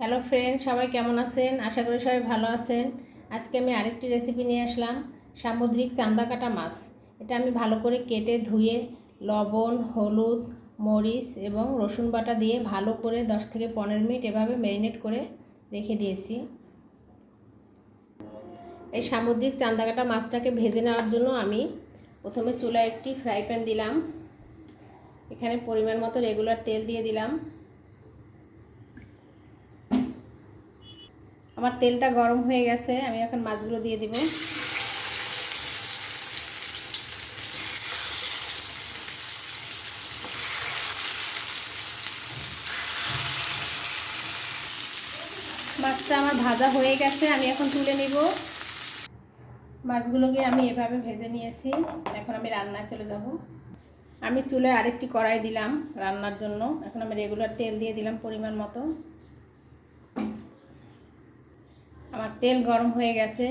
Hello friend সবাই কেমন আছেন? আশা করি সবাই ভালো আছেন। আজকে আমি আরেকটি রেসিপি নিয়ে আসলাম, সামুদ্রিক চান্দা কাটা মাছ। এটা আমি ভালো করে কেটে ধুয়ে লবণ, হলুদ, মরিচ এবং রসুন বাটা দিয়ে ভালো করে 10 থেকে পনেরো মিনিট এভাবে ম্যারিনেট করে রেখে দিয়েছি। এই সামুদ্রিক চান্দা কাটা মাছটাকে ভেজে নেওয়ার জন্য আমি প্রথমে চুলায় একটি ফ্রাই প্যান দিলাম। এখানে পরিমাণ মতো রেগুলার তেল দিয়ে দিলাম। আমার তেলটা গরম হয়ে গেছে, আমি এখন মাছগুলো দিয়ে দিব। মাছটা আমার ভাজা হয়ে গেছে, আমি এখন তুলে নিব। মাছগুলোকে আমি এভাবে ভেজে নিয়েছি, এখন আমি রান্নায় চলে যাব। আমি চুলে আরেকটি কড়াই দিলাম রান্নার জন্য, এখন আমি রেগুলার তেল দিয়ে দিলাম পরিমাণ মতো আমার তেল গরম হয়ে গেছে।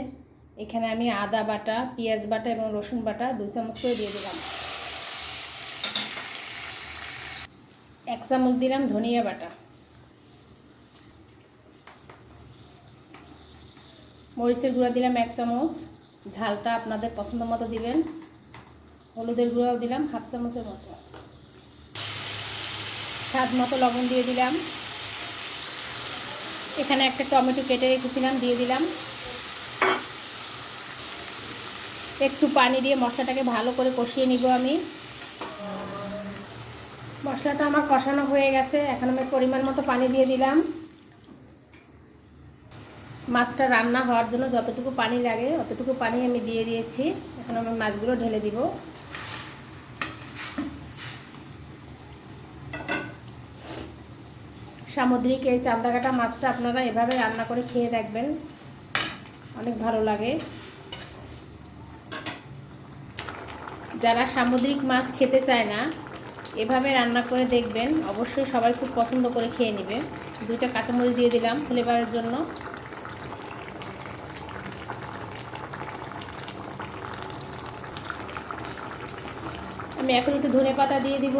এখানে আমি আদা বাটা, পেঁয়াজ বাটা এবং রসুন বাটা দুই চামচ করে দিয়ে দিলাম। এক চামচ দিলাম ধনিয়া বাটা। মরিচের গুঁড়া দিলাম এক চামচ। ঝালটা আপনাদের পছন্দ মতো দিবেন। হলুদের গুঁড়াও দিলাম হাফ চামচের মতো। স্বাদ মতো লবণ দিয়ে দিলাম। এখানে একটা টমেটো কেটে রেখেছিলাম, দিয়ে দিলাম। একটু পানি দিয়ে মশলাটাকে ভালো করে কষিয়ে নিব আমি। মশলাটা আমার কষানো হয়ে গেছে, এখন আমি পরিমাণ মতো পানি দিয়ে দিলাম। মাছটা রান্না হওয়ার জন্য যতটুকু পানি লাগে, অতটুকু পানি আমি দিয়ে দিয়েছি। এখন আমি মাছগুলো ঢেলে দিব। সামুদ্রিক এই চান্দা কাটা মাছটা আপনারা এভাবে রান্না করে খেয়ে দেখবেন। অনেক ভালো লাগে। যারা সামুদ্রিক মাছ খেতে চায় না, এভাবে রান্না করে দেখবেন। অবশ্যই সবাই খুব পছন্দ করে খেয়ে নেবে। দুইটা কাঁচামরিচ দিয়ে দিলাম ফ্লেভারের জন্য। আমি এখন একটু ধনে পাতা দিয়ে দিব।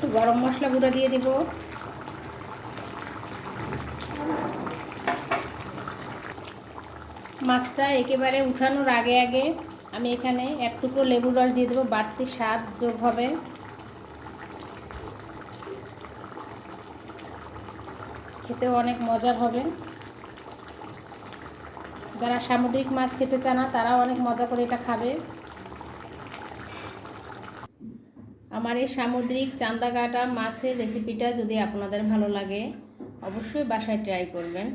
একটু গরম মশলা গুঁড়ো দিয়ে দিব। মাছটা একেবারে উঠানোর আগে আগে আমি এখানে এক টুকরো লেবুর রস দিয়ে দেবো, বাড়তি স্বাদ যোগ হবে। খেতেও অনেক মজার হবে। যারা সামুদ্রিক মাছ খেতে চায় না, তারাও অনেক মজা করে এটা খাবে। আমার এই সামুদ্রিক চান্দা কাটা মাছের রেসিপিটা যদি আপনাদের ভালো লাগে, অবশ্যই বাসায় ট্রাই করবেন।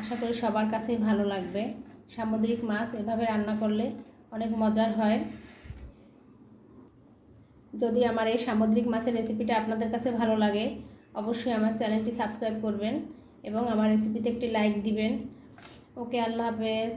আশা করি সবার কাছেই ভালো লাগবে। সামুদ্রিক মাছ এভাবে রান্না করলে অনেক মজার হয়। যদি আমার এই সামুদ্রিক মাছের রেসিপিটা আপনাদের কাছে ভালো লাগে, অবশ্যই আমার চ্যানেলটি সাবস্ক্রাইব করবেন এবং আমার রেসিপিতে একটি লাইক দিবেন। ওকে, আল্লাহ হাফেজ।